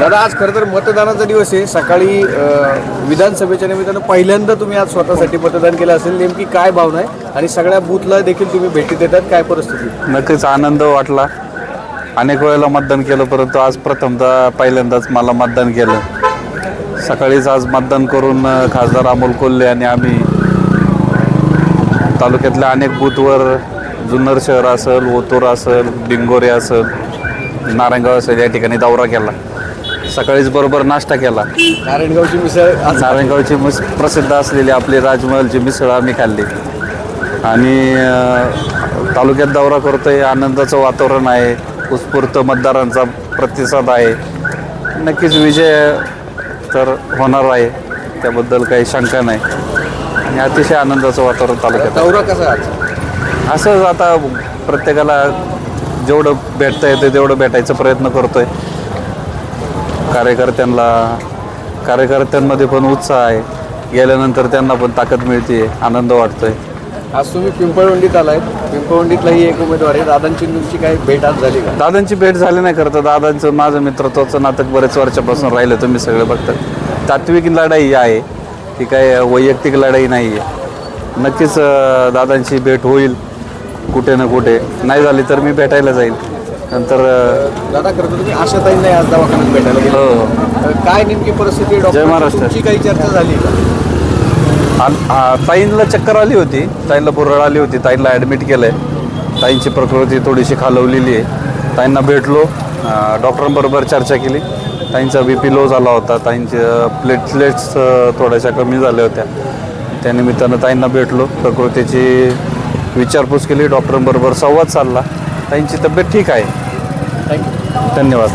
दादा आज खरं तर मतदानाचा दिवस आहे. सकाळी विधानसभेच्या निमित्तानं पहिल्यांदा तुम्ही आज स्वतःसाठी मतदान केलं असेल. नेमकी काय भावना आहे? आणि सगळ्या बूथला देखील तुम्ही भेटी देतात. काय परिस्थिती? नक्कीच आनंद वाटला. अनेक वेळेला मतदान केलं परंतु आज प्रथमतः पहिल्यांदाच मला मतदान केलं. सकाळीच आज मतदान करून खासदार अमोल कोल्हे आणि आम्ही तालुक्यातल्या अनेक बूथवर जुन्नर शहर असेल ओतूर असेल डिंगोरे असेल नारायणगाव असेल या ठिकाणी दौरा केला. सकाळीच बरोबर नाश्ता केला. नारायणगावची मिसळ नारायणगावची मिस प्रसिद्ध असलेली आपली राजमहलची मिसळ आम्ही खाल्ली. आणि अ, तालुक्यात दौरा करतोय आनंदाचं वातावरण आहे उत्स्फूर्त मतदारांचा प्रतिसाद आहे. नक्कीच विजय तर होणार आहे त्याबद्दल काही शंका नाही. आणि अतिशय आनंदाचं वातावरण तालुक्यात आहे. दौरा कसा आहे असंच आता प्रत्येकाला जेवढं भेटता येतं तेवढं भेटायचा प्रयत्न करतोय. कार्यकर्त्यांना कार्यकर्त्यांमध्ये पण उत्साह आहे. गेल्यानंतर त्यांना पण ताकद मिळते आनंद वाटतोय. आज तुम्ही पिंपळवंडीत आलाय. पिंपळवंडीतलाही एक उमेदवार आहे. दादांची तुमची काय भेट आज झाली का? दादांची भेट झाली नाही करता दादांचं माझं मित्रत्वाचं नाटक बरेच वर्षापासून राहिलं तुम्ही सगळे बघता तात्विक लढाई आहे. ती काय वैयक्तिक लढाई नाही आहे नक्कीच दादांची भेट होईल. कुठे ना कुठे. नाही झाली तर मी भेटायला जाईल. नंतर दादा खरं तर तुम्ही आशाताईंना आज दवाखान्यात भेटायला गेले. हो. काय नेमकी परिस्थिती आहे जय डॉक्टर महाराष्ट्र. काही चर्चा झाली का? आ- आ- ताईंला चक्कर आली होती. ताईंला बुरळ आली होती. ताईंला ॲडमिट केलं आहे ताईंची प्रकृती थोडीशी खालवलेली आहे. ताईंना भेटलो. अ, डॉक्टरांबरोबर चर्चा केली. ताईंचा बी पी लो झाला होता. ताईंचे प्लेटलेट्स थोड्याशा कमी झाल्या होत्या. त्यानिमित्तानं ताईंना भेटलो. प्रकृतीची विचारपूस केली डॉक्टरांबरोबर संवाद साधला. ताईंची तब्येत ठीक आहे. थँक्यू धन्यवाद.